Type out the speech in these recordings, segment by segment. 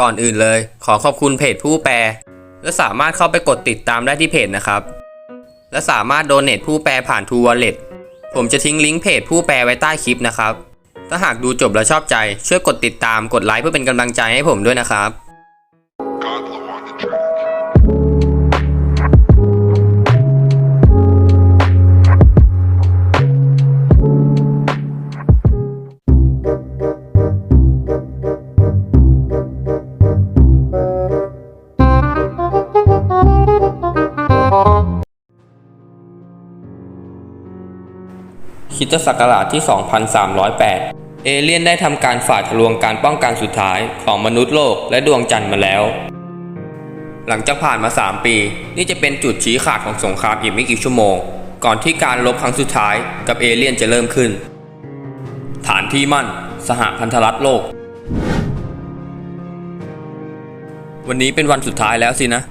ก่อนอื่นเลย ขอขอบคุณเพจผู้แปล และสามารถเข้าไปกดติดตามได้ที่เพจนะครับ และสามารถโดเนทผู้แปลผ่านทูวอลเล็ตผมจะทิ้งลิงก์เพจผู้แปลไว้ใต้คลิปนะครับ ถ้าหากดูจบแล้วชอบใจ ช่วยกดติดตามกดไลค์เพื่อเป็นกำลังใจให้ผมด้วยนะครับ คริดศักราชที่ 2308 เอเลี่ยนได้ทำการฝ่าทะลวงการป้องกันสุดท้ายของมนุษย์โลกและดวงจันทร์มาแล้ว หลังจากผ่านมา 3 ปี นี่จะเป็นจุดชี้ขาดของสงครามอีกไม่กี่ชั่วโมง ก่อนที่การลบครั้งสุดท้ายกับเอเลี่ยนจะเริ่มขึ้น ฐานที่มั่น สหพันธรัฐโลก วันนี้เป็นวันสุดท้ายแล้วสินะ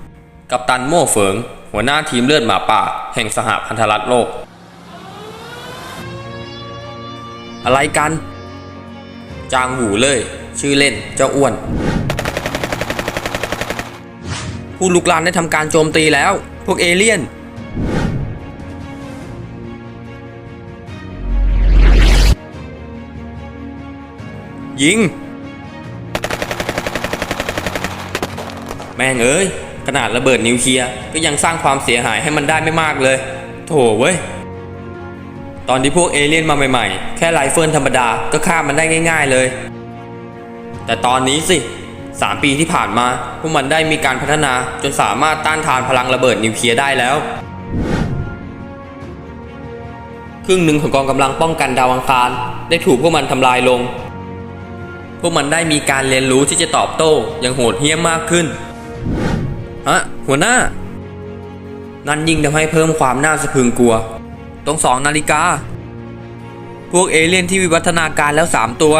กัปตันโม่เฟิงหัวหน้าทีมเลือดหมาป่า แห่งสหพันธรัฐโลก อะไรกัน จางหูเลย ชื่อเล่นเจ้าอ้วน ผู้ลุกลานได้ทำการโจมตีแล้ว พวกเอเลี่ยน ยิง แม่งเอ้ย ขนาดระเบิดนิวเคลียร์ก็ยังสร้างความเสียหายให้มันได้ไม่มากเลย โถเว้ย ตอนที่พวกเอเลี่ยนมาใหม่ๆ แค่ไรเฟิลธรรมดาก็ฆ่ามันได้ง่าย ๆเลย แต่ตอนนี้สิ 3 ปีที่ผ่านมา พวกมันได้มีการพัฒนาจนสามารถต้านทานพลังระเบิดนิวเคลียร์ได้แล้ว ครึ่งหนึ่งของกองกำลังป้องกันดาวอังคาร ได้ถูกพวกมันทำลายลง พวกมันได้มีการเรียนรู้ที่จะตอบโต้อย่างโหดเหี้ยมมากขึ้นฮะหัวหน้า นั่นยิ่งทำให้เพิ่มความน่าสะพรึงกลัว รงสองนาฬิกา พวกเอเลี่ยนที่วิวัฒนาการแล้ว 3 ตัว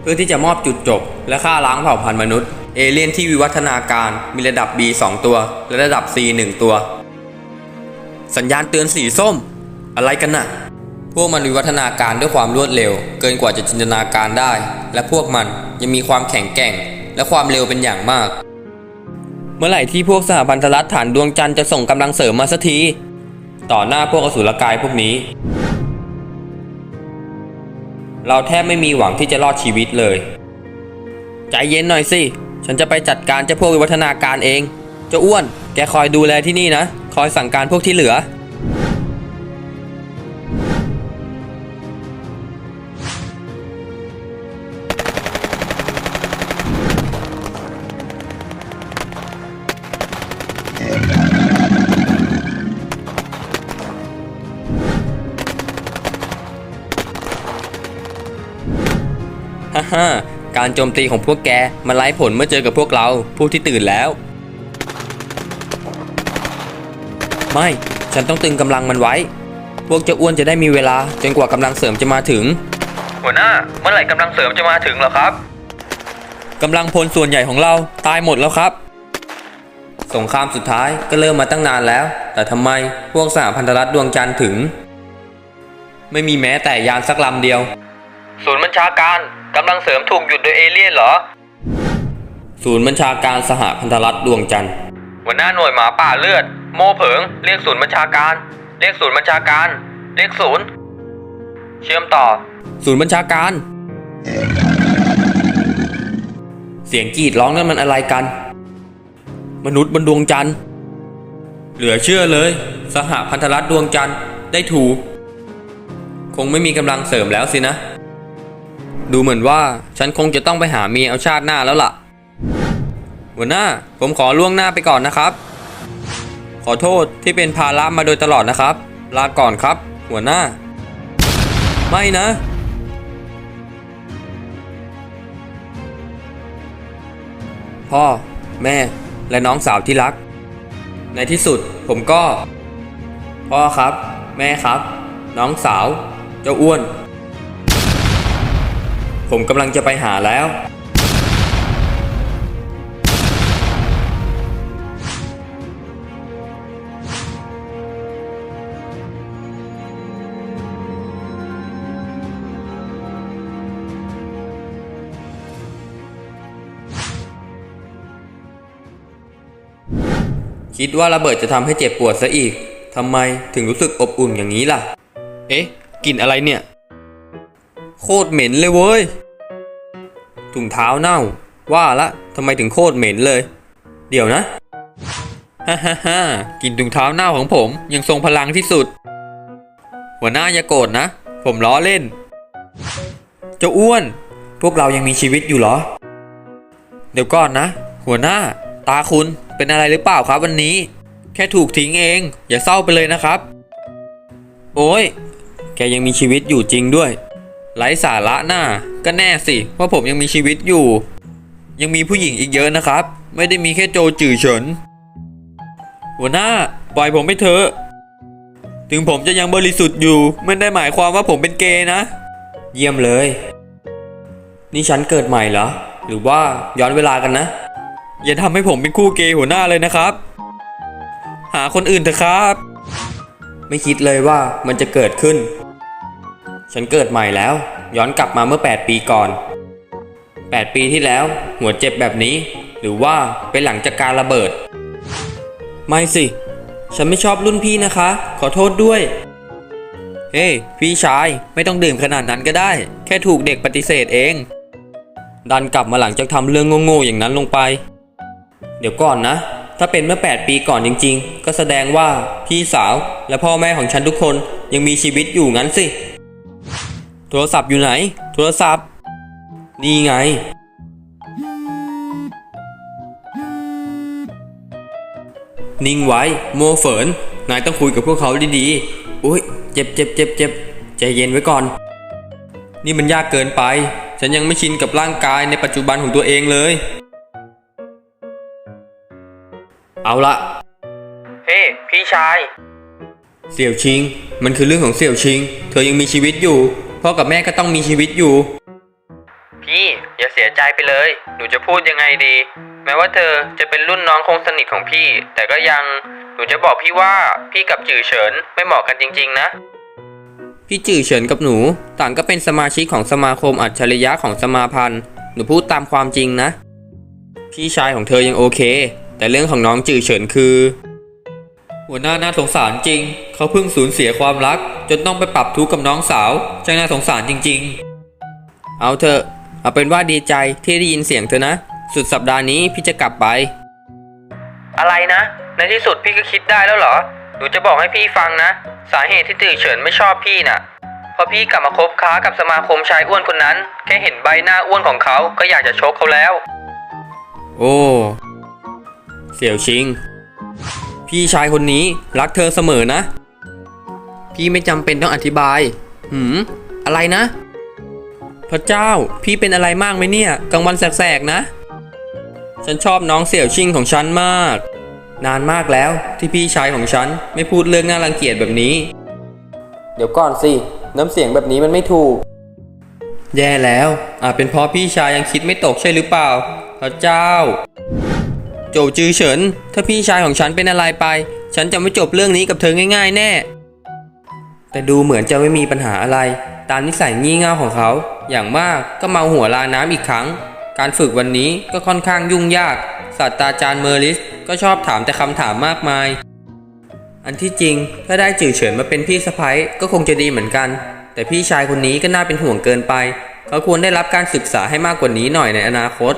เพื่อที่จะมอบจุดจบ และฆ่าล้างเผ่าพันธุ์มนุษย์ เอเลี่ยนที่วิวัฒนาการมีระดับ B 2 ตัว และระดับ C 1 ตัว สัญญาณเตือนสีส้ม อะไรกันน่ะ พวกมันวิวัฒนาการด้วยความรวดเร็ว เกินกว่าจะจินตนาการได้ และพวกมันยังมีความแข็งแกร่ง และความเร็วเป็นอย่างมาก เมื่อไหร่ที่พวกสหพันธรัฐฐานดวงจันทร์จะส่งกำลังเสริมมาสักที ต่อหน้าพวกอสุรกายพวกนี้ เราแทบไม่มีหวังที่จะรอดชีวิตเลย ใจเย็นหน่อยสิ ฉันจะไปจัดการเจ้าพวกวิวัฒนาการเอง เจ้าอ้วน แกคอยดูแลที่นี่นะ คอยสั่งการพวกที่เหลือ ฮ่าฮ่าการโจมตีของพวกแกมันไร้ผลเมื่อเจอกับพวกเราผู้ที่ตื่นแล้ว ไม่ ฉันต้องตึงกำลังมันไว้ พวกเจ้าอ้วนจะได้มีเวลาจนกว่ากำลังเสริมจะมาถึง หัวหน้า เมื่อไหร่กำลังเสริมจะมาถึงเหรอครับกำลังพลส่วนใหญ่ของเราตายหมดแล้วครับ สงครามสุดท้ายก็เริ่มมาตั้งนานแล้ว แต่ทำไมพวกสหพันธรัฐดวงจันทร์ถึง ไม่มีแม้แต่ยานสักลำเดียว ศูนย์บัญชาการกำลังเสริมถูกหยุดโดยเอเลี่ยนเหรอ ศูนย์บัญชาการสหพันธรัฐดวงจันทร์หัวหน้าหน่วยหมาป่าเลือด โมเผิง เรียกศูนย์บัญชาการ เรียกศูนย์บัญชาการ เรียกศูนย์ เชื่อมต่อ ศูนย์บัญชาการ เสียงกรีดร้องนั่นมันอะไรกัน มนุษย์บนดวงจันทร์เหลือเชื่อเลย สหพันธรัฐดวงจันทร์ได้ถูก คงไม่มีกำลังเสริมแล้วสินะ ดูเหมือนว่าฉันคงจะต้องไปหาเมียเอาชาติหน้าแล้วล่ะ หัวหน้า ผมขอล่วงหน้าไปก่อนนะครับ ขอโทษที่เป็นภาระมาโดยตลอดนะครับ ลาก่อนครับ หัวหน้า ไม่นะพ่อ แม่ และน้องสาวที่รัก ในที่สุดผมก็ พ่อครับ แม่ครับ น้องสาว เจ้าอ้วน ผมกำลังจะไปหาแล้ว คิดว่าระเบิดจะทำให้เจ็บปวดซะอีกทำไมถึงรู้สึกอบอุ่นอย่างนี้ล่ะ เอ๊ะกลิ่นอะไรเนี่ย โคตรเหม็นเลยเว้ย ถุงเท้าเน่า ว่าละทำไมถึงโคตรเหม็นเลย เดี๋ยวนะฮ่าฮ่าฮ่ากินถุงเท้าเน่าของผมยังทรงพลังที่สุด หัวหน้าอย่าโกรธนะ ผมล้อเล่น เจ้าอ้วน พวกเรายังมีชีวิตอยู่เหรอ เดี๋ยวก่อนนะ หัวหน้า ตาคุณเป็นอะไรหรือเปล่าครับวันนี้ แค่ถูกทิ้งเอง อย่าเศร้าไปเลยนะครับ โอ้ย แกยังมีชีวิตอยู่จริงด้วย ไร้สาระหน้าก็แน่สิว่าผมยังมีชีวิตอยู่ ยังมีผู้หญิงอีกเยอะนะครับ ไม่ได้มีแค่โจจือเฉิน หัวหน้า ปล่อยผมไปเถอะ ถึงผมจะยังบริสุทธิ์อยู่ไม่ได้หมายความว่าผมเป็นเกย์นะ เยี่ยมเลย นี่ฉันเกิดใหม่เหรอ หรือว่าย้อนเวลากันนะ อย่าทำให้ผมเป็นคู่เกย์หัวหน้าเลยนะครับ หาคนอื่นเถอะครับ ไม่คิดเลยว่ามันจะเกิดขึ้น ฉันเกิดใหม่แล้ว ย้อนกลับมาเมื่อ 8 ปีก่อน 8 ปีที่แล้ว หัวเจ็บแบบนี้ หรือว่าเป็นหลังจากการระเบิด ไม่สิ ฉันไม่ชอบรุ่นพี่นะคะ ขอโทษด้วย เฮ้ยพี่ชายไม่ต้องดื่มขนาดนั้นก็ได้ แค่ถูกเด็กปฏิเสธเอง ดันกลับมาหลังจากทำเรื่องโง่ๆอย่างนั้นลงไป เดี๋ยวก่อนนะ ถ้าเป็นเมื่อ 8 ปีก่อนจริง ๆ ก็แสดงว่าพี่สาวและพ่อแม่ของฉันทุกคนยังมีชีวิตอยู่งั้นสิ โทรศัพท์อยู่ไหน โทรศัพท์ นี่ไง นิ่งไว้ โมเฟิน นายต้องคุยกับพวกเขาดีๆ อุ้ย เจ็บเจ็บเจ็บเจ็บใจเย็นไว้ก่อน นี่มันยากเกินไป ฉันยังไม่ชินกับร่างกายในปัจจุบันของตัวเองเลย เอาละ เฮ้ พี่ชาย เสี่ยวชิง มันคือเรื่องของเสี่ยวชิง เธอยังมีชีวิตอยู่ พ่อกับแม่ก็ต้องมีชีวิตอยู่ พี่อย่าเสียใจไปเลย หนูจะพูดยังไงดี แม้ว่าเธอจะเป็นรุ่นน้องคงสนิทของพี่ แต่ก็ยังหนูจะบอกพี่ว่าพี่กับจื่อเฉินไม่เหมาะกันจริง ๆ นะ พี่จื่อเฉินกับหนู ต่างก็เป็นสมาชิกของสมาคมอัจฉริยะของสมาพันธ์ หนูพูดตามความจริงนะ พี่ชายของเธอยังโอเค แต่เรื่องของน้องจื่อเฉินคือ หัวหน้าน่าสงสารจริง เขาเพิ่งสูญเสียความรัก จนต้องไปปรับทุกข์กับน้องสาวใจน่าสงสารจริง ๆ เอาเถอะเอาเป็นว่าดีใจที่ได้ยินเสียงเธอนะ สุดสัปดาห์นี้พี่จะกลับไป อะไรนะ ในที่สุดพี่ก็คิดได้แล้วเหรอ หนูจะบอกให้พี่ฟังนะ สาเหตุที่ตื่อเฉินไม่ชอบพี่น่ะ เพราะพี่กลับมาคบค้ากับสมาคมชายอ้วนคนนั้น แค่เห็นใบหน้าอ้วนของเขาก็อยากจะชกเขาแล้ว โอ้ เสี่ยวชิง พี่ชายคนนี้รักเธอเสมอนะ พี่ไม่จำเป็นต้องอธิบาย หืม อะไรนะ พระเจ้า พี่เป็นอะไรมากไหมเนี่ย กลางวันแสกๆนะ ฉันชอบน้องเสี่ยวชิงของฉันมาก นานมากแล้วที่พี่ชายของฉันไม่พูดเรื่องน่ารังเกียจแบบนี้ เดี๋ยวก่อนสิ น้ำเสียงแบบนี้มันไม่ถูก แย่แล้ว อาจเป็นเพราะพี่ชายยังคิดไม่ตกใช่หรือเปล่า พระเจ้า โจจือเฉิน ถ้าพี่ชายของฉันเป็นอะไรไป ฉันจะไม่จบเรื่องนี้กับเธอง่าย ๆ แน่ แต่ดูเหมือนจะไม่มีปัญหาอะไร ตามนิสัยงี่เง่าของเขา อย่างมากก็เมาหัวลาน้ำอีกครั้ง การฝึกวันนี้ก็ค่อนข้างยุ่งยากศาสตราจารย์เมอริสก็ชอบถามแต่คำถามมากมาย อันที่จริงถ้าได้จื่อเฉินมาเป็นพี่สะพ้ยก็คงจะดีเหมือนกัน แต่พี่ชายคนนี้ก็น่าเป็นห่วงเกินไป เขาควรได้รับการศึกษาให้มากกว่านี้หน่อยในอนาคต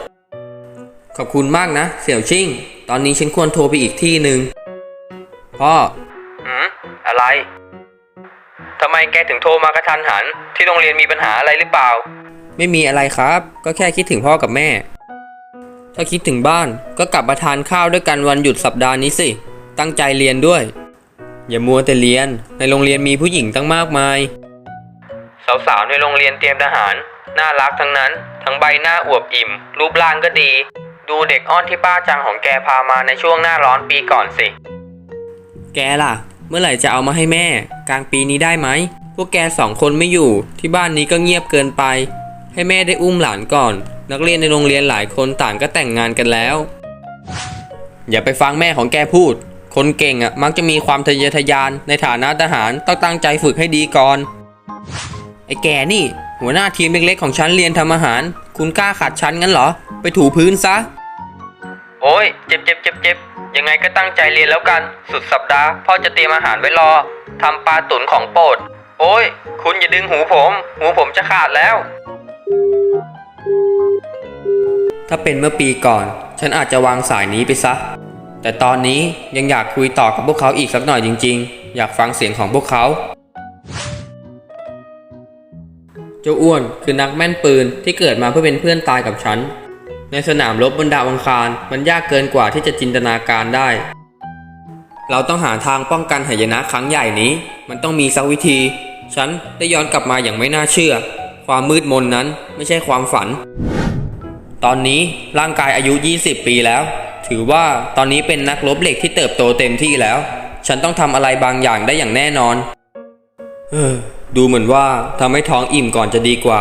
ขอบคุณมากนะ เสี่ยวชิ่ง ตอนนี้ฉันควรโทรไปอีกที่หนึ่งพ่อหืมอะไร ทำไมแกถึงโทรมากระทันหัน ที่โรงเรียนมีปัญหาอะไรหรือเปล่า ไม่มีอะไรครับ ก็แค่คิดถึงพ่อกับแม่ ถ้าคิดถึงบ้านก็กลับมาทานข้าวด้วยกันวันหยุดสัปดาห์นี้สิ ตั้งใจเรียนด้วย อย่ามัวแต่เรียน ในโรงเรียนมีผู้หญิงตั้งมากมาย สาวๆในโรงเรียนเตรียมทหาร น่ารักทั้งนั้น ทั้งใบหน้าอวบอิ่ม รูปร่างก็ดี ดูเด็กอ้อนที่ป้าจังของแกพามาในช่วงหน้าร้อนปีก่อนสิ แกล่ะ เมื่อไหร่จะเอามาให้แม่ กลางปีนี้ได้ไหม พวกแกสองคนไม่อยู่ ที่บ้านนี้ก็เงียบเกินไป ให้แม่ได้อุ้มหลานก่อน นักเรียนในโรงเรียนหลายคนต่างก็แต่งงานกันแล้ว อย่าไปฟังแม่ของแกพูด คนเก่งอะมักจะมีความทะเยอทะยานในฐานะทหารต้องตั้งใจฝึกให้ดีก่อน ไอ้แกนี่ หัวหน้าทีมเล็กๆของฉันเรียนทำอาหาร คุณกล้าขัดฉันงั้นเหรอ ไปถูพื้นซะ โอ้ยเจ็บเจ็บเจ็บเจ็บ ยังไงก็ตั้งใจเรียนแล้วกัน สุดสัปดาห์พ่อจะเตรียมอาหารไว้รอทำปลาตุ๋นของโปรด โอ้ย คุณอย่าดึงหูผม หูผมจะขาดแล้ว ถ้าเป็นเมื่อปีก่อน ฉันอาจจะวางสายนี้ไปซะ แต่ตอนนี้ยังอยากคุยต่อกับพวกเขาอีกสักหน่อยจริง ๆ อยากฟังเสียงของพวกเขาเจ้าอ้วนคือนักแม่นปืนที่เกิดมาเพื่อเป็นเพื่อนตายกับฉัน ในสนามรบบนดาวอังคาร มันยากเกินกว่าที่จะจินตนาการได้ เราต้องหาทางป้องกันหายนะครั้งใหญ่นี้ มันต้องมีสักวิธี ฉันได้ย้อนกลับมาอย่างไม่น่าเชื่อ ความมืดมนนั้นไม่ใช่ความฝัน ตอนนี้ร่างกายอายุ 20 ปีแล้ว ถือว่าตอนนี้เป็นนักรบเหล็กที่เติบโตเต็มที่แล้ว ฉันต้องทำอะไรบางอย่างได้อย่างแน่นอน เออ ดูเหมือนว่าทำให้ท้องอิ่มก่อนจะดีกว่า